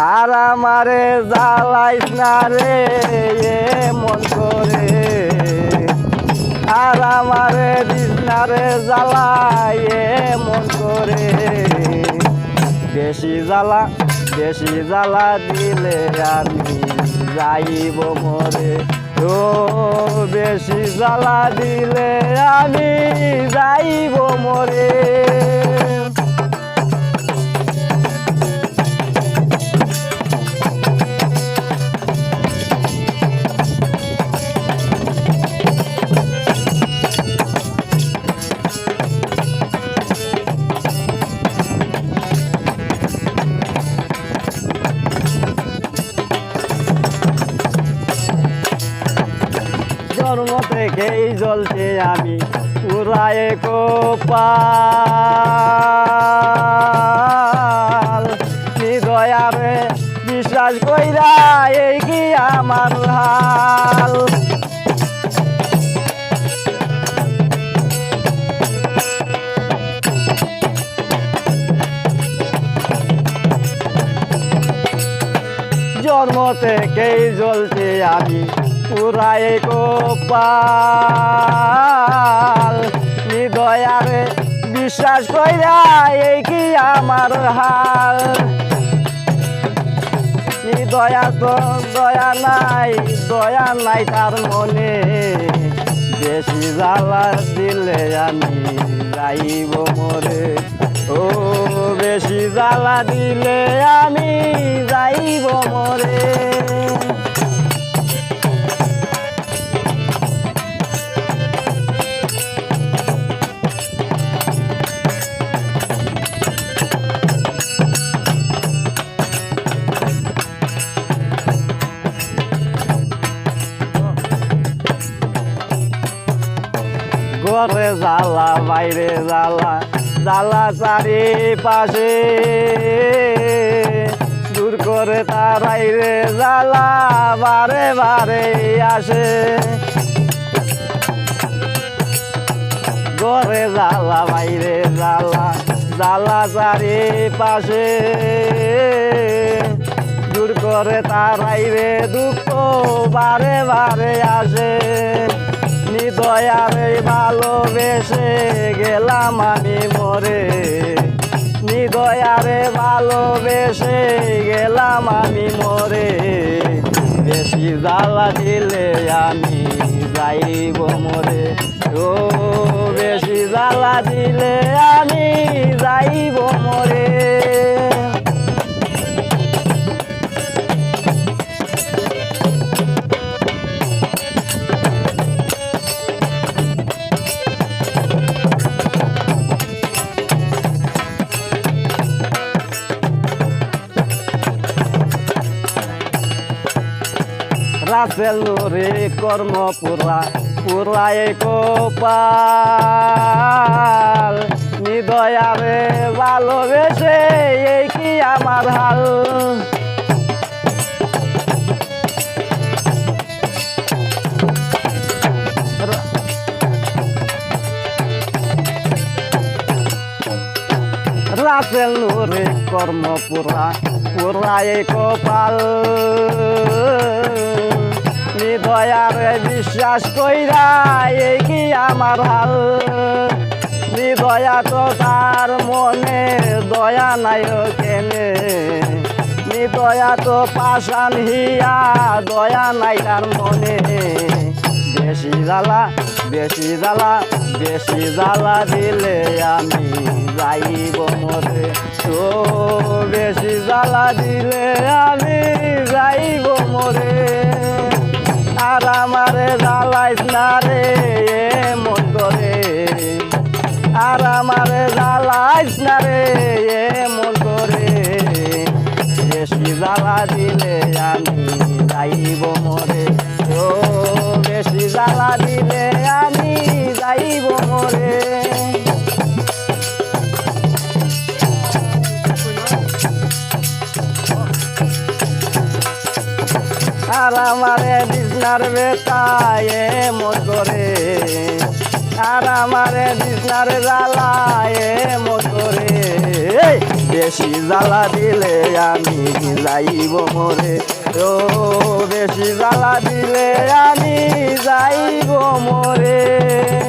আর আমারে জ্বালাইস না রে মন করে। আর আমারে দিস না এ মন করে। বেশি জ্বালা বেশি জ্বালা দিলে আমি যাইব মরে। ও, বেশি জ্বালা দিলে আমি যাইব মরে। জন্ম থেকেই জ্বলছে আমি। পুরায় কোপাল। হৃদয়ারে বিশ্বাস কইরা এই কি আমার হাল? জন্ম থেকেই জ্বলছে আমি। পুরাই গোপাল। হৃদয়ারে বিশ্বাস কইরা এই কি আমার হাল? দয়া তো দয়া নাই দয়া নাই তার মনে। বেশি জ্বালা দিলে আমি যাইব মরে। ও, বেশি জ্বালা দিলে আমি যাইব মরে। ঘরে জ্বালা, বাইরে জ্বালা। জ্বালা চারি পাশে দূর করে তারাই রে জ্বালা বারে বারে আসে। ঘরে জ্বালা, বাইরে জ্বালা। জ্বালা চারি পাশে দূর করে তারাই রে দুঃখ বারে বারে আসে। নিদয়ারে ভালোবেসে গেলাম আমি মরে। নিদয়ারে ভালোবেসে গেলাম আমি মরে। বেশি জ্বালা দিলে আমি যাইব মরে। ও, বেশি জ্বালা দিলে রাসেল রে কর্ম পুরা পুরায় কোপাল। নিদয়ারে ভালোবেসে এই কি আমার হাল? রে কর্ম পুরা পুরায় কপাল। হৃদয়ারে বিশ্বাস কইরা, এই কি আমার হাল? হৃদয়া তো তার মনে, দয়া নাই কেনে। নিদয়া তো পাশান হিয়া, দয়া নাই তার মনে। বেশি জ্বালা বেশি জ্বালা বেশি জ্বালা দিলে আমি যাইব মরে। তো বেশি জ্বালা দিলে আমি যাইব মরে। আর আমারে জ্বালাইস না রে মন করে। আর আমারে জ্বালাইস না রে মন করে। বেশি জ্বালা দিলে আমি যাইব মরে। ও, বেশি জ্বালা দিলে আমি যাইব মরে। আর আমারে বিছনার বেতায় মন করে। আর আমারে বিছনার জ্বালায় মন করে। বেশি জ্বালা দিলে আমি যাইব মরে। ও, বেশি জ্বালা দিলে আমি যাইব মরে।